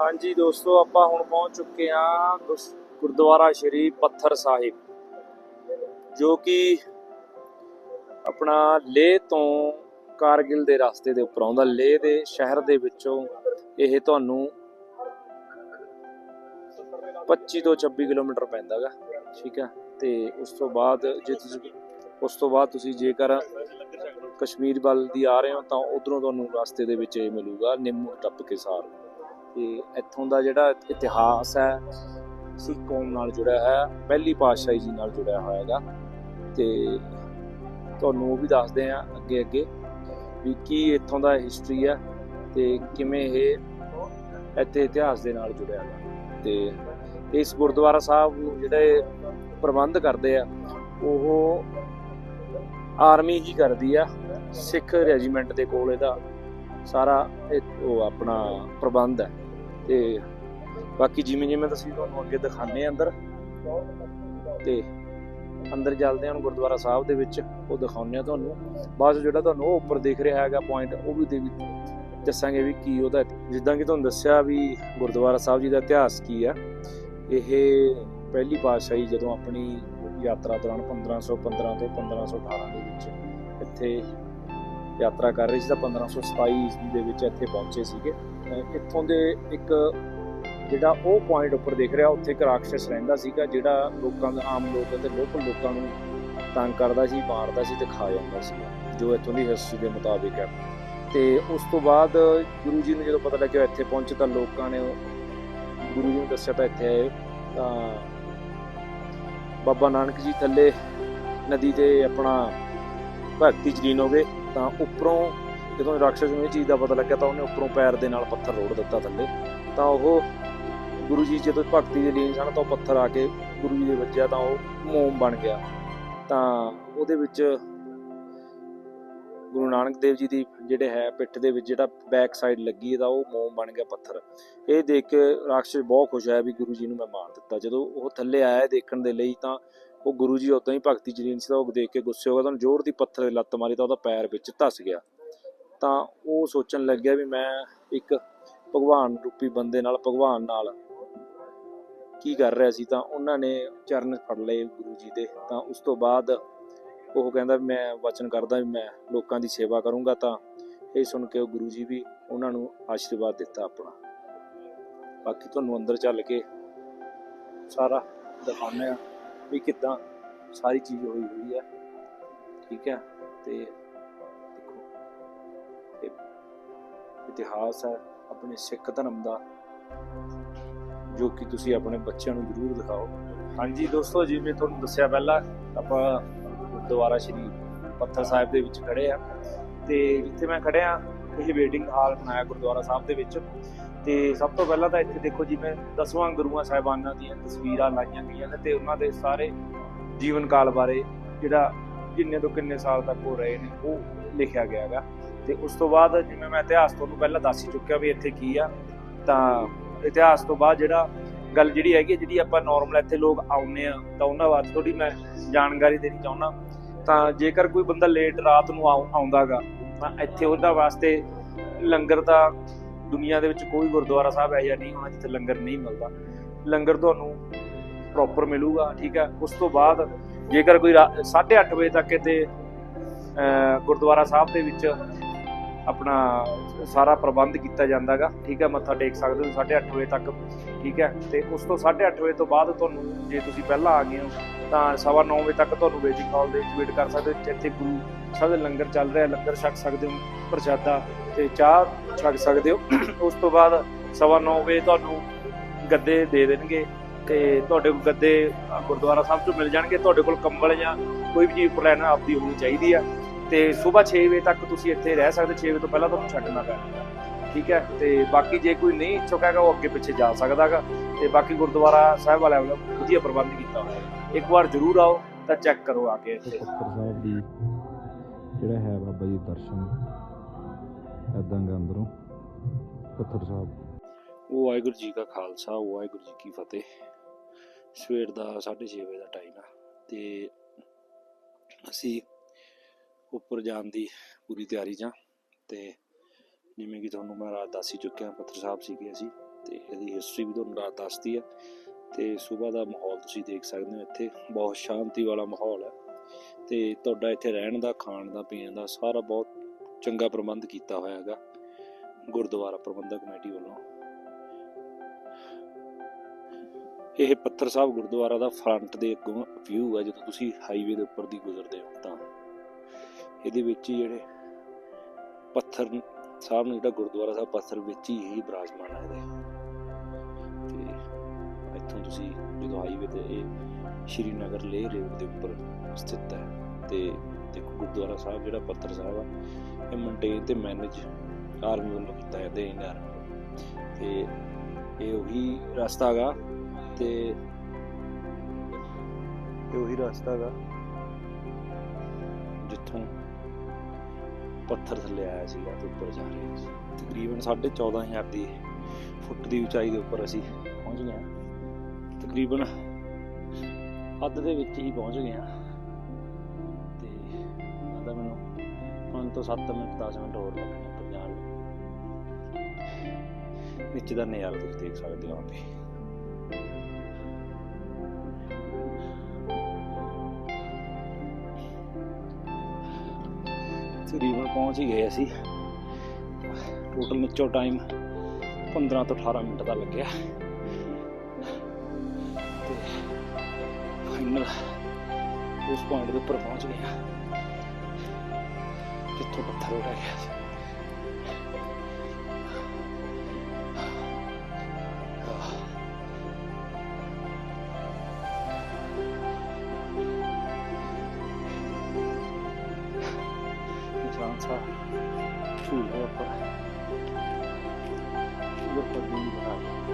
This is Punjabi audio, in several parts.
ਹਾਂਜੀ ਦੋਸਤੋ, ਆਪਾਂ ਹੁਣ ਪਹੁੰਚ ਚੁੱਕੇ ਹਾਂ ਗੁਸ- ਗੁਰਦੁਆਰਾ ਸ਼੍ਰੀ ਪੱਥਰ ਸਾਹਿਬ, ਜੋ ਕਿ ਆਪਣਾ ਲੇਹ ਤੋਂ ਕਾਰਗਿਲ ਦੇ ਰਸਤੇ ਦੇ ਉੱਪਰ ਆਉਂਦਾ। ਲੇਹ ਦੇ ਸ਼ਹਿਰ ਦੇ ਵਿੱਚੋਂ ਇਹ ਤੁਹਾਨੂੰ 25 ਤੋਂ 26 ਕਿਲੋਮੀਟਰ ਪੈਂਦਾਗਾ ਠੀਕ ਹੈ ਤੇ ਉਸ ਤੋਂ ਬਾਅਦ ਜੇ ਤੁਸੀਂ, ਉਸ ਤੋਂ ਬਾਅਦ ਤੁਸੀਂ ਜੇਕਰ ਕਸ਼ਮੀਰ ਵੱਲ ਦੀ ਆ ਰਹੇ ਹੋ, ਤਾਂ ਉਧਰੋਂ ਤੁਹਾਨੂੰ ਰਸਤੇ ਦੇ ਵਿੱਚ ਇਹ ਮਿਲੂਗਾ, ਨਿੰਮੂ ਟੱਪ ਕੇ ਸਾਰ। ਤੇ ਇੱਥੋਂ ਦਾ ਜਿਹੜਾ ਇਤਿਹਾਸ ਹੈ, ਸਿੱਖ ਕੌਮ ਨਾਲ ਜੁੜਿਆ ਹੈ ਪਹਿਲੀ ਪਾਤਸ਼ਾਹੀ ਜੀ ਨਾਲ ਜੁੜਿਆ ਹੋਇਆ ਹੈਗਾ ਤੇ ਤੁਹਾਨੂੰ ਉਹ ਵੀ ਦੱਸਦੇ ਆ ਅੱਗੇ ਅੱਗੇ ਵੀ ਕੀ ਇੱਥੋਂ ਦਾ ਹਿਸਟਰੀ ਹੈ ਤੇ ਕਿਵੇਂ ਇਹ ਇੱਥੇ ਇਤਿਹਾਸ ਦੇ ਨਾਲ ਜੁੜਿਆ ਹੈ ਤੇ ਇਸ ਗੁਰਦੁਆਰਾ ਸਾਹਿਬ ਨੂੰ ਜਿਹੜੇ ਪ੍ਰਬੰਧ ਕਰਦੇ ਆ, ਉਹ ਆਰਮੀ ਹੀ ਕਰਦੀ ਆ, ਸਿੱਖ ਰੈਜੀਮੈਂਟ ਦੇ ਕੋਲ ਇਹਦਾ ਸਾਰਾ ਉਹ ਆਪਣਾ ਪ੍ਰਬੰਧ ਹੈ। ਤੇ ਬਾਕੀ ਜਿਵੇਂ ਜਿਵੇਂ ਤੁਸੀਂ ਤੁਹਾਨੂੰ ਅੱਗੇ ਦਿਖਾਣੇ ਅੰਦਰ, ਤੇ ਅੰਦਰ ਚੱਲਦੇ ਹਾਂ ਗੁਰਦੁਆਰਾ ਸਾਹਿਬ ਦੇ ਵਿੱਚ, ਉਹ ਦਿਖਾਉਂਦੇ ਆ ਤੁਹਾਨੂੰ। ਬਾਅਦ 'ਚ ਜਿਹੜਾ ਤੁਹਾਨੂੰ ਉਹ ਉੱਪਰ ਦਿਖ ਰਿਹਾ ਹੈਗਾ ਪੁਆਇੰਟ ਉਹ ਵੀ ਦੇ ਦੱਸਾਂਗੇ ਵੀ ਕੀ ਉਹਦਾ ਜਿੱਦਾਂ ਕਿ ਤੁਹਾਨੂੰ ਦੱਸਿਆ ਵੀ ਗੁਰਦੁਆਰਾ ਸਾਹਿਬ ਜੀ ਦਾ ਇਤਿਹਾਸ ਕੀ ਆ, ਇਹ ਪਹਿਲੀ ਪਾਤਸ਼ਾਹੀ ਜਦੋਂ ਆਪਣੀ ਯਾਤਰਾ ਦੌਰਾਨ 1515 ਤੋਂ 1518 ਦੇ ਵਿੱਚ ਇੱਥੇ ਯਾਤਰਾ ਕਰ ਰਹੀ ਸੀ, ਤਾਂ 1527 ਈਸਵੀ ਦੇ ਵਿੱਚ ਇੱਥੇ ਪਹੁੰਚੇ ਸੀਗੇ। ਇੱਥੋਂ ਦੇ ਇੱਕ ਜਿਹੜਾ ਉਹ ਪੁਆਇੰਟ ਉੱਪਰ ਦੇਖ ਰਿਹਾ, ਉੱਥੇ ਇੱਕ ਰਾਖਸ਼ ਰਹਿੰਦਾ ਸੀਗਾ, ਜਿਹੜਾ ਲੋਕਾਂ ਦਾ, ਆਮ ਲੋਕ ਅਤੇ ਲੋਕਲ ਲੋਕਾਂ ਨੂੰ ਤੰਗ ਕਰਦਾ ਸੀ, ਮਾਰਦਾ ਸੀ ਤੇ ਖਾ ਜਾਂਦਾ ਸੀ, ਜੋ ਇੱਥੋਂ ਦੀ ਹਿਸਟਰੀ ਦੇ ਮੁਤਾਬਿਕ ਹੈ। ਤੇ ਉਸ ਤੋਂ ਬਾਅਦ ਗੁਰੂ ਜੀ ਨੂੰ ਜਦੋਂ ਪਤਾ ਲੱਗਿਆ ਇੱਥੇ ਪਹੁੰਚੇ ਤਾਂ ਲੋਕਾਂ ਨੇ ਗੁਰੂ ਜੀ ਨੂੰ ਦੱਸਿਆ ਤਾਂ ਇੱਥੇ ਆਏ। ਤਾਂ ਬਾਬਾ ਨਾਨਕ ਜੀ ਥੱਲੇ ਨਦੀ ਤੇ ਆਪਣਾ ਭਗਤੀ ਜਲੀਨ ਲੀਨ ਹੋ ਗਏ। ਤਾਂ ਉੱਪਰੋਂ ਜਦੋਂ ਰਾਖਸ਼ ਨੂੰ ਇਹ ਚੀਜ਼ ਦਾ ਪਤਾ ਲੱਗਿਆ ਤਾਂ ਉਹਨੇ ਉੱਪਰੋਂ ਪੈਰ ਦੇ ਨਾਲ ਪੱਥਰ ਰੋੜ ਦਿੱਤਾ ਥੱਲੇ। ਤਾਂ ਉਹ ਗੁਰੂ ਜੀ ਜਦੋਂ ਭਗਤੀ ਦੇ ਲੀਨ ਸਨ ਤਾਂ ਉਹ ਪੱਥਰ ਆ ਕੇ ਗੁਰੂ ਜੀ ਦੇ ਵੱਜਿਆ ਤਾਂ ਉਹ ਮੋਮ ਬਣ ਗਿਆ। ਤਾਂ ਉਹਦੇ ਵਿੱਚ ਗੁਰੂ ਨਾਨਕ ਦੇਵ ਜੀ ਦੀ ਜਿਹੜੇ ਹੈ ਪਿੱਠ ਦੇ ਵਿੱਚ ਜਿਹੜਾ ਬੈਕ ਸਾਈਡ ਲੱਗੀ ਤਾਂ ਉਹ ਮੋਮ ਬਣ ਗਿਆ ਪੱਥਰ। ਇਹ ਦੇਖ ਕੇ ਰਾਖਸ਼ ਬਹੁਤ ਖੁਸ਼ ਹੋਇਆ ਵੀ ਗੁਰੂ ਜੀ ਨੂੰ ਮੈਂ ਮਾਰ ਦਿੱਤਾ। ਜਦੋਂ ਉਹ ਥੱਲੇ ਆਇਆ ਦੇਖਣ ਦੇ ਲਈ ਤਾਂ ਉਹ ਗੁਰੂ ਜੀ ਉਦੋਂ ਹੀ ਭਗਤੀ ਜਲੀਨ ਸੀ ਤਾਂ ਉਹ ਦੇਖ ਕੇ ਗੁੱਸੇ ਹੋ ਗਿਆ ਤਾਂ ਉਹਨੂੰ ਜ਼ੋਰ ਦੀ ਪੱਥਰ ਦੀ ਲੱਤ ਮਾਰੀ ਤਾਂ ਉਹਦਾ ਪੈਰ ਵਿੱਚ ਧਸ ਗਿਆ। ਤਾਂ ਉਹ ਸੋਚਣ ਲੱਗਿਆ ਵੀ ਮੈਂ ਇੱਕ ਭਗਵਾਨ ਰੂਪੀ ਬੰਦੇ ਨਾਲ, ਭਗਵਾਨ ਨਾਲ ਕੀ ਕਰ ਰਿਹਾ ਸੀ, ਤਾਂ ਉਹਨਾਂ ਨੇ ਚਰਨ ਫੜ ਲਏ ਗੁਰੂ ਜੀ ਦੇ। ਤਾਂ ਉਸ ਤੋਂ ਬਾਅਦ ਉਹ ਕਹਿੰਦਾ ਵੀ ਮੈਂ ਵਚਨ ਕਰਦਾ ਵੀ ਮੈਂ ਲੋਕਾਂ ਦੀ ਸੇਵਾ ਕਰੂੰਗਾ, ਤਾਂ ਇਹ ਸੁਣ ਕੇ ਉਹ ਗੁਰੂ ਜੀ ਵੀ ਉਹਨਾਂ ਨੂੰ ਆਸ਼ੀਰਵਾਦ ਦਿੱਤਾ ਆਪਣਾ। ਬਾਕੀ ਤੁਹਾਨੂੰ ਅੰਦਰ ਚੱਲ ਕੇ ਸਾਰਾ ਦਿਖਾਉਂਦੇ ਆ ਵੀ ਕਿੱਦਾਂ ਸਾਰੀ ਚੀਜ਼ ਹੋਈ ਹੋਈ ਹੈ। ਠੀਕ ਹੈ, ਤੇ ਇਤਿਹਾਸ ਹੈ ਆਪਣੇ ਸਿੱਖ ਧਰਮ ਦਾ, ਜੋ ਕਿ ਤੁਸੀਂ ਆਪਣੇ ਬੱਚਿਆਂ ਨੂੰ ਜ਼ਰੂਰ ਦਿਖਾਓ। ਹਾਂਜੀ ਦੋਸਤੋ, ਜਿਵੇਂ ਤੁਹਾਨੂੰ ਦੱਸਿਆ ਪਹਿਲਾਂ, ਆਪਾਂ ਗੁਰਦੁਆਰਾ ਸ਼੍ਰੀ ਪੱਥਰ ਸਾਹਿਬ ਦੇ ਵਿੱਚ ਖੜੇ ਆ ਤੇ ਜਿੱਥੇ ਮੈਂ ਖੜਿਆ ਇਹ ਵੇਟਿੰਗ ਹਾਲ ਬਣਾਇਆ ਗੁਰਦੁਆਰਾ ਸਾਹਿਬ ਦੇ ਵਿੱਚ। ਤੇ ਸਭ ਤੋਂ ਪਹਿਲਾਂ ਤਾਂ ਇੱਥੇ ਦੇਖੋ ਜਿਵੇਂ ਦਸਵਾਂ ਗੁਰੂਆਂ ਸਾਹਿਬਾਨਾਂ ਦੀਆਂ ਤਸਵੀਰਾਂ ਲਾਈਆਂ ਗਈਆਂ ਨੇ ਤੇ ਉਹਨਾਂ ਦੇ ਸਾਰੇ ਜੀਵਨ ਕਾਲ ਬਾਰੇ ਜਿਹੜਾ ਕਿੰਨੇ ਤੋਂ ਕਿੰਨੇ ਸਾਲ ਤੱਕ ਉਹ ਰਹੇ ਨੇ, ਉਹ ਲਿਖਿਆ ਗਿਆ ਹੈਗਾ। ਤੇ ਉਸ ਤੋਂ ਬਾਅਦ ਜਿਵੇਂ ਮੈਂ ਇਤਿਹਾਸ ਤੁਹਾਨੂੰ ਪਹਿਲਾਂ ਦੱਸ ਹੀ ਚੁੱਕਿਆ ਵੀ ਇੱਥੇ ਕੀ ਆ ਤਾਂ ਇਤਿਹਾਸ ਤੋਂ ਬਾਅਦ ਜਿਹੜਾ ਗੱਲ ਜਿਹੜੀ ਹੈਗੀ ਹੈ, ਜਿਹੜੀ ਆਪਾਂ ਨਾਰਮਲ ਇੱਥੇ ਲੋਕ ਆਉਂਦੇ ਆ ਤਾਂ ਉਹਨਾਂ ਵਾਸਤੇ ਥੋੜੀ ਮੈਂ ਜਾਣਕਾਰੀ ਦੇਣੀ ਚਾਹੁੰਦਾ। ਤਾਂ ਜੇਕਰ ਕੋਈ ਬੰਦਾ ਲੇਟ ਰਾਤ ਨੂੰ ਆਉ- ਆਉਂਦਾਗਾ ਤਾਂ ਇੱਥੇ ਉਹਦਾ ਵਾਸਤੇ ਲੰਗਰ ਦਾ ਦੁਨੀਆ ਦੇ ਵਿੱਚ ਕੋਈ ਗੁਰਦੁਆਰਾ ਸਾਹਿਬ ਹੈ ਜਾਂ ਨਹੀਂ ਹੋਣਾ ਜਿੱਥੇ ਲੰਗਰ ਨਹੀਂ ਮਿਲਦਾ। ਲੰਗਰ ਤੁਹਾਨੂੰ ਪ੍ਰੋਪਰ ਮਿਲੂਗਾ ਠੀਕ ਹੈ ਉਸ ਤੋਂ ਬਾਅਦ ਜੇਕਰ ਕੋਈ 8:30 ਵਜੇ ਤੱਕ ਇੱਥੇ ਗੁਰਦੁਆਰਾ ਸਾਹਿਬ ਦੇ ਵਿੱਚ ਆਪਣਾ ਸਾਰਾ ਪ੍ਰਬੰਧ ਕੀਤਾ ਜਾਂਦਾਗਾ। ਠੀਕ ਹੈ, ਮੱਥਾ ਟੇਕ ਸਕਦੇ ਹੋ 8:30 ਵਜੇ ਤੱਕ। ਠੀਕ ਹੈ, ਤੇ ਉਸ ਤੋਂ 8:30 ਵਜੇ ਤੋਂ ਬਾਅਦ ਤੁਹਾਨੂੰ, ਜੇ ਤੁਸੀਂ ਪਹਿਲਾਂ ਆ ਗਏ ਹੋ, ਤਾਂ 9:30 ਵਜੇ ਤੱਕ ਤੁਹਾਨੂੰ ਵੇਟਿੰਗ ਹਾਲ ਦੇ ਵਿੱਚ ਵੇਟ ਕਰ ਸਕਦੇ ਹੋ। ਜਿੱਥੇ ਗੁਰੂ ਸਾਹਿਬ ਦੇ ਲੰਗਰ ਚੱਲ ਰਿਹਾ, ਲੰਗਰ ਛਕ ਸਕਦੇ ਹੋ, ਪ੍ਰਸ਼ਾਦਾ ਤੇ ਚਾਹ ਛਕ ਸਕਦੇ ਹੋ। ਉਸ ਤੋਂ ਬਾਅਦ 9:30 ਵਜੇ ਤੁਹਾਨੂੰ ਗੱਦੇ ਦੇ ਦੇਣਗੇ ਤੇ ਤੁਹਾਡੇ ਕੋਲ ਗੱਦੇ ਗੁਰਦੁਆਰਾ ਸਾਹਿਬ ਤੋਂ ਮਿਲ ਜਾਣਗੇ। ਤੁਹਾਡੇ ਕੋਲ ਕੰਬਲ ਜਾਂ ਕੋਈ ਵੀ ਚੀਜ਼ ਪਲਾਨ ਆਪਦੀ ਹੋਣੀ ਚਾਹੀਦੀ ਆ। ਤੇ ਸਵੇਰ 6 ਵਜੇ ਤੱਕ ਤੁਸੀਂ ਇੱਥੇ ਰਹਿ ਸਕਦੇ 6 ਵਜੇ ਤੋਂ ਪਹਿਲਾਂ ਤੁਹਾਨੂੰ ਛੱਡਣਾ ਪੈਣਾ। ਠੀਕ ਹੈ? ਤੇ ਬਾਕੀ ਜੇ ਕੋਈ ਨਹੀਂ ਇੱਛੁਕ ਹੈਗਾ ਉਹ ਅੱਗੇ ਪਿੱਛੇ ਜਾ ਸਕਦਾਗਾ ਤੇ ਬਾਕੀ ਗੁਰਦੁਆਰਾ ਸਾਹਿਬ ਵਾਲਿਆਂ ਵੱਲੋਂ ਵਧੀਆ ਪ੍ਰਬੰਧ ਕੀਤਾ ਹੋਇਆ ਹੈ। ਇੱਕ ਵਾਰ ਜ਼ਰੂਰ ਆਓ ਤਾਂ ਚੈੱਕ ਕਰੋ ਆ ਕੇ ਇੱਥੇ। ਸਾਹਿਬ ਦੀ ਜਿਹੜਾ ਹੈ ਬਾਬਾ ਜੀ ਦਰਸ਼ਨ ਐਦਾਂ ਗਾ ਅੰਦਰੋਂ ਪੱਥਰ ਸਾਹਿਬ। ਉਹ ਵਾਹਿਗੁਰੂ ਜੀ ਕਾ ਖਾਲਸਾ ਵਾਹਿਗੁਰੂ ਜੀ ਕੀ ਫਤਿਹ। ਸਵੇਰ ਦਾ 6:30 ਵਜੇ ਦਾ ਟਾਈਮ ਆ। ਤੇ ਅਸੀਂ ਉੱਪਰ ਜਾਣ ਦੀ ਪੂਰੀ ਤਿਆਰੀ 'ਚ ਹਾਂ ਤੇ ਜਿਵੇਂ ਕਿ ਤੁਹਾਨੂੰ ਮੈਂ ਰਾਤ ਦੱਸ ਹੀ ਚੁੱਕਿਆ ਪੱਥਰ ਸਾਹਿਬ ਸੀਗੇ ਅਸੀਂ ਤੇ ਇਹਦੀ ਹਿਸਟਰੀ ਵੀ ਤੁਹਾਨੂੰ ਰਾਤ ਦੱਸਦੀ ਆ ਤੇ ਸਵੇਰ ਦਾ ਮਾਹੌਲ ਤੁਸੀਂ ਦੇਖ ਸਕਦੇ ਹੋ ਇੱਥੇ, ਬਹੁਤ ਸ਼ਾਂਤੀ ਵਾਲਾ ਮਾਹੌਲ ਹੈ ਤੇ ਤੁਹਾਡਾ ਇੱਥੇ ਰਹਿਣ ਦਾ, ਖਾਣ ਦਾ, ਪੀਣ ਦਾ ਸਾਰਾ ਬਹੁਤ ਚੰਗਾ ਪ੍ਰਬੰਧ ਕੀਤਾ ਹੋਇਆ ਹੈਗਾ, ਗੁਰਦੁਆਰਾ ਪ੍ਰਬੰਧਕ ਕਮੇਟੀ ਵੱਲੋਂ। ਇਹ ਪੱਥਰ ਸਾਹਿਬ ਗੁਰਦੁਆਰਾ ਦਾ ਫਰੰਟ ਦੇ ਅੱਗੋਂ ਵਿਊ ਹੈ ਜਦੋਂ ਤੁਸੀਂ ਹਾਈਵੇ ਦੇ ਉੱਪਰ ਦੀ ਗੁਜ਼ਰਦੇ ਹੋ ਤਾਂ। ਇਹਦੇ ਵਿੱਚ ਹੀ ਜਿਹੜੇ ਪੱਥਰ ਸਾਹਿਬ ਨੂੰ ਜਿਹੜਾ ਗੁਰਦੁਆਰਾ ਸਾਹਿਬ ਪੱਥਰ ਵਿੱਚ ਹੀ ਬਰਾਜਮਾਨ ਹੈ ਇਹਦੇ। ਤੇ ਇੱਥੋਂ ਤੁਸੀਂ ਜਦੋਂ ਹਾਈਵੇ ਤੇ ਇਹ ਸ਼੍ਰੀਨਗਰ ਲੇਹ ਰੋਡ ਦੇ ਉੱਪਰ ਸਥਿਤ ਹੈ ਤੇ ਦੇਖੋ ਗੁਰਦੁਆਰਾ ਸਾਹਿਬ ਜਿਹੜਾ ਪੱਥਰ ਸਾਹਿਬ ਆ, ਇਹ ਮੇਨਟੇਨ ਤੇ ਮੈਨੇਜ ਆਰਮੀ ਵੱਲੋਂ ਕੀਤਾ ਹੈ ਤੇ ਇੰਡੀਅਨ ਆਰਮੀ ਤੇ ਇਹ ਉਹੀ ਰਸਤਾ ਹੈਗਾ ਤੇ ਇਹ ਉਹੀ ਰਸਤਾ ਹੈਗਾ ਜਿੱਥੋਂ ਪੱਥਰ ਥੱਲੇ ਆਇਆ ਸੀਗਾ ਤੇ ਉੱਪਰ ਜਾ ਰਿਹਾ ਸੀ। ਤਕਰੀਬਨ 14500 ਦੀ ਫੁੱਟ ਦੀ ਉਚਾਈ ਦੇ ਉੱਪਰ ਅਸੀਂ ਪਹੁੰਚ ਗਏ ਤਕਰੀਬਨ ਅੱਧ ਦੇ ਵਿੱਚ ਹੀ ਪਹੁੰਚ ਗਏ ਹਾਂ। ਤੇ ਲੱਗਦਾ ਮੈਨੂੰ 5 ਤੋਂ 7 ਮਿੰਟ 10 ਮਿੰਟ ਹੋਰ ਲੱਗਣੇ ਉੱਪਰ ਜਾਣ ਨੀਚੇ ਦਾ ਨਜ਼ਾਰਾ ਤੁਸੀਂ ਦੇਖ ਸਕਦੇ ਹੋ ਆਪੇ ਪਹੁੰਚ ਹੀ ਗਏ ਅਸੀਂ। ਟੋਟਲ ਨੀਚੋਂ ਟਾਈਮ 15 ਤੋਂ 18 ਮਿੰਟ ਦਾ ਲੱਗਿਆ। ਤੇ ਫਾਈਨਲ ਉਸ ਪੁਆਇੰਟ ਦੇ ਉੱਪਰ ਪਹੁੰਚ ਗਏ ਜਿੱਥੋਂ ਪੱਥਰ ਉੱਡ ਗਿਆ ਸੀ। ਉਹਦੇ ਉੱਪਰ ਵੀ ਬਣਾ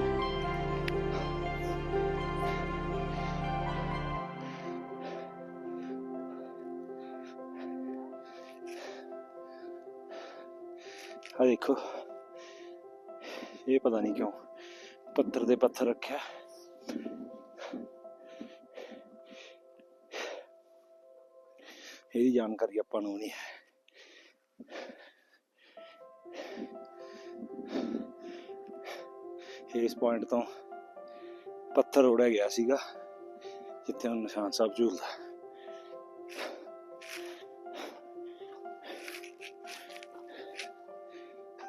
ਆ ਦੇਖੋ ਇਹ ਪਤਾ ਨਹੀਂ ਕਿਉਂ ਪੱਥਰ ਦੇ ਪੱਥਰ ਰੱਖਿਆ ਇਹਦੀ ਜਾਣਕਾਰੀ ਆਪਾਂ ਨੂੰ ਨਹੀਂ ਹੈ ਇਸ ਪੁਆਇੰਟ ਤੋਂ ਪੱਥਰ ਉੜਿਆ ਗਿਆ ਸੀਗਾ, ਜਿੱਥੇ ਹੁਣ ਨਿਸ਼ਾਨ ਸਾਹਿਬ ਝੂਲਦਾ।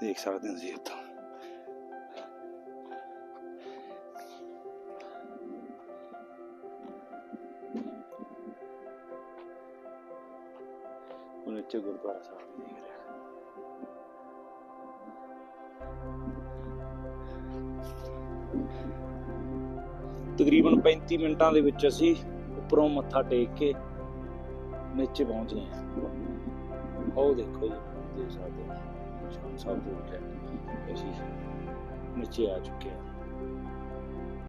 ਦੇਖ ਸਕਦੇ ਹੋ ਤੁਸੀਂ ਇੱਥੋਂ ਉਹ ਨੀਚੇ ਗੁਰਦੁਆਰਾ ਸਾਹਿਬ ਵੀ ਰਿਹਾ ਤਕਰੀਬਨ 35 ਮਿੰਟਾਂ ਦੇ ਵਿੱਚ ਅਸੀਂ ਉੱਪਰੋਂ ਮੱਥਾ ਟੇਕ ਕੇ ਨੀਚੇ ਪਹੁੰਚ ਗਏ ਹਾਂ। ਉਹ ਦੇਖੋ ਜੀ, ਦੇਖ ਸਕਦੇ ਹੋ ਨਿਸ਼ਾਨ ਸਾਹਿਬ ਦੇ ਉੱਤੇ ਅਸੀਂ ਨੀਚੇ ਆ ਚੁੱਕੇ ਹਾਂ।